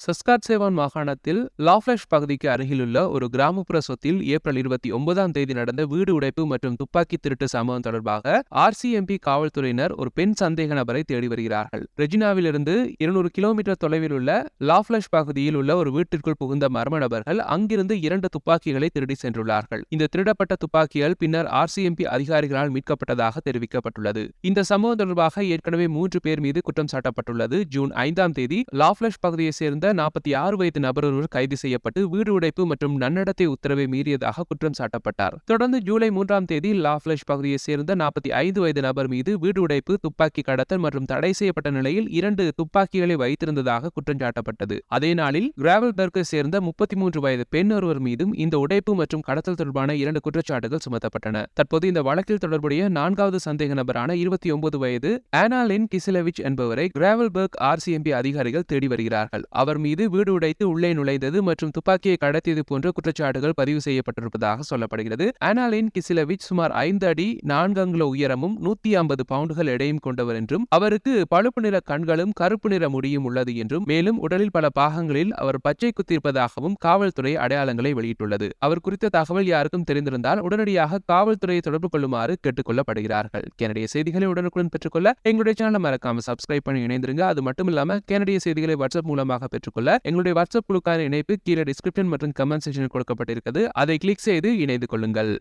சஸ்காட்சேவான் மாகாணத்தில் லாஃப்லெஷ் பகுதிக்கு அருகிலுள்ள ஒரு கிராமப்புற சொத்தில் ஏப்ரல் இருபத்தி ஒன்பதாம் தேதி நடந்த வீடு உடைப்பு மற்றும் துப்பாக்கி திருட்டு சம்பவம் தொடர்பாக ஆர்சிஎம்பி காவல்துறையினர் ஒரு பெண் சந்தேக நபரை தேடி வருகிறார்கள். ரெஜினாவிலிருந்து இருநூறு கிலோமீட்டர் தொலைவில் உள்ள லாஃப்லெஷ் பகுதியில் உள்ள ஒரு வீட்டிற்குள் புகுந்த மர்ம நபர்கள் அங்கிருந்து இரண்டு துப்பாக்கிகளை திருடி சென்றுள்ளார்கள். இந்த திருடப்பட்ட துப்பாக்கிகள் பின்னர் ஆர்சிஎம்பி அதிகாரிகளால் மீட்கப்பட்டதாக தெரிவிக்கப்பட்டுள்ளது. இந்த சம்பவம் தொடர்பாக ஏற்கனவே மூன்று பேர் மீது குற்றம் சாட்டப்பட்டுள்ளது. ஜூன் ஐந்தாம் தேதி லாஃப்லஷ் பகுதியைச் சேர்ந்த நாற்பத்தி ஆறு வயது நபர் ஒருவர் கைது செய்யப்பட்டு வீடு உடைப்பு மற்றும் நன்னடத்தை உத்தரவை மீறியதாக குற்றம் சாட்டப்பட்டார். தொடர்ந்து ஜூலை மூன்றாம் தேதி லாஃப்லஷ் பகுதியை சேர்ந்த நாற்பத்தி ஐந்து வயது நபர் மீது வீடு உடைப்பு துப்பாக்கி கடத்தல் மற்றும் தடை செய்யப்பட்ட நிலையில் இரண்டு துப்பாக்கிகளை வைத்திருந்ததாக குற்றம் சாட்டப்பட்டது. அதே நாளில் கிராவல்பர்க்கை சேர்ந்த முப்பத்தி மூன்று வயது பெண் ஒருவர் மீதும் இந்த உடைப்பு மற்றும் கடத்தல் தொடர்பான இரண்டு குற்றச்சாட்டுகள் சுமத்தப்பட்டன. தற்போது இந்த வழக்கில் தொடர்புடைய நான்காவது சந்தேக நபரான இருபத்தி ஒன்பது வயது ஆனாலின் கிசிலவிச் என்பவரை கிராவல்பர்க் ஆர்சிஎம்பி அதிகாரிகள் தேடி வருகிறார்கள். அவர் மீது வீடு உடைத்து உள்ளே நுழைந்தது மற்றும் துப்பாக்கியை கடத்தியது போன்ற குற்றச்சாட்டுகள் பதிவு செய்யப்பட்டிருப்பதாக சொல்லப்படுகிறது. ஆனாலின் கிசிலவிச் சுமார் ஐந்து அடி நான்கு அங்குல உயரமும் நூத்தி ஐம்பது பவுண்டுகள் எடையும் கொண்டவர் என்றும் அவருக்கு பழுப்பு நிற கண்களும் கருப்பு நிற முடியும் உள்ளது என்றும் மேலும் உடலில் பல பாகங்களில் அவர் பச்சை குத்திருப்பதாகவும் காவல்துறை அடையாளங்களை வெளியிட்டுள்ளது. அவர் குறித்த தகவல் யாருக்கும் தெரிந்திருந்தால் உடனடியாக காவல்துறையை தொடர்பு கொள்ளுமாறு கேட்டுக் கொள்ளப்படுகிறார்கள் கனடிய செய்திகளை உடனுக்குடன் பெற்றுக்கொள்ள எங்களுடைய சேனலை மறக்காம சப்ஸ்கிரைப் பண்ணி இணைந்திருங்க. அது மட்டும் இல்லாம கனடிய செய்திகளை வாட்ஸ்அப் மூலமாக பெற்று பெற்றுக்கொள்ள எங்களுடைய வாட்ஸ்அப் குழுக்கான இணைப்பு கீழே டிஸ்கிரிப்ஷன் மற்றும் கமெண்ட் செக்ஷனில் கொடுக்கப்பட்டிருக்கிறது. அதை கிளிக் செய்து இணைந்து கொள்ளுங்கள்.